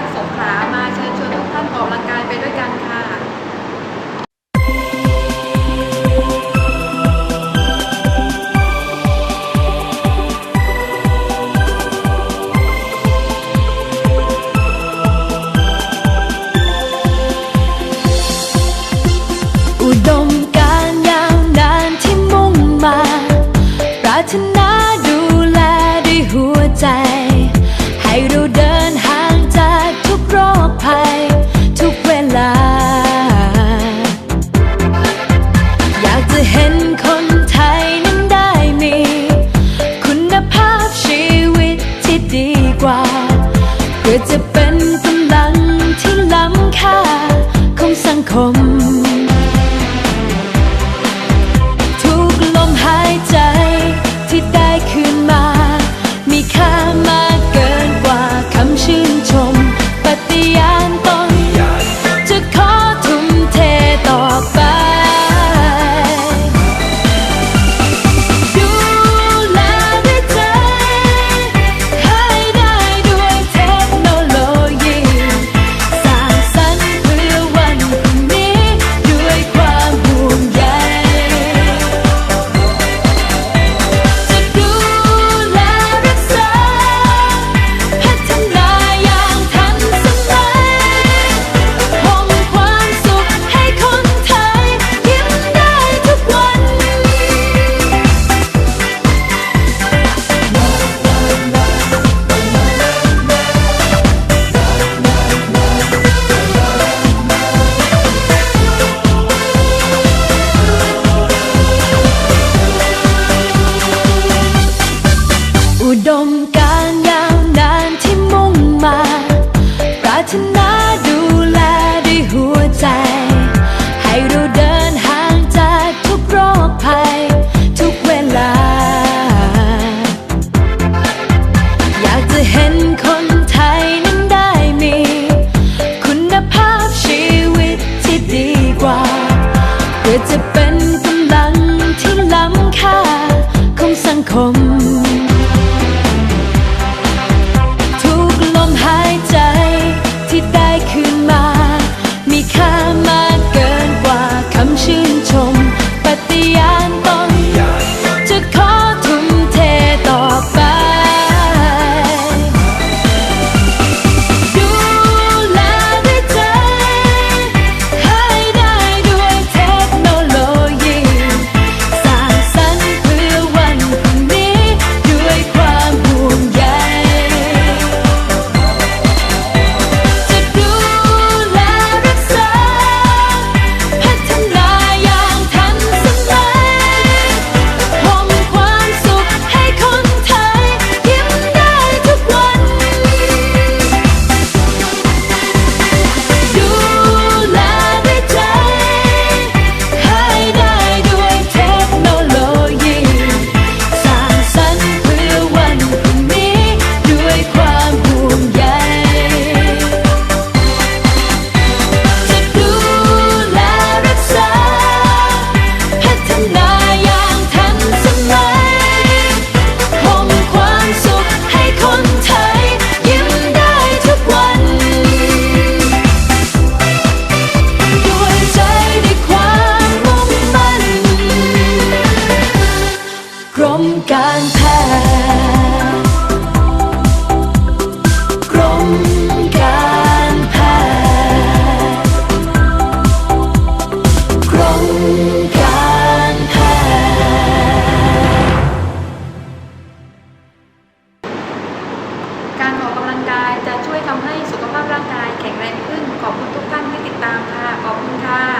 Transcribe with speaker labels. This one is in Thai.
Speaker 1: รักสม คือจะเป็น ทำให้สุขภาพร่างกายแข็งแรงขึ้น ขอบคุณทุกท่านที่ติดตามค่ะ ขอบคุณค่ะ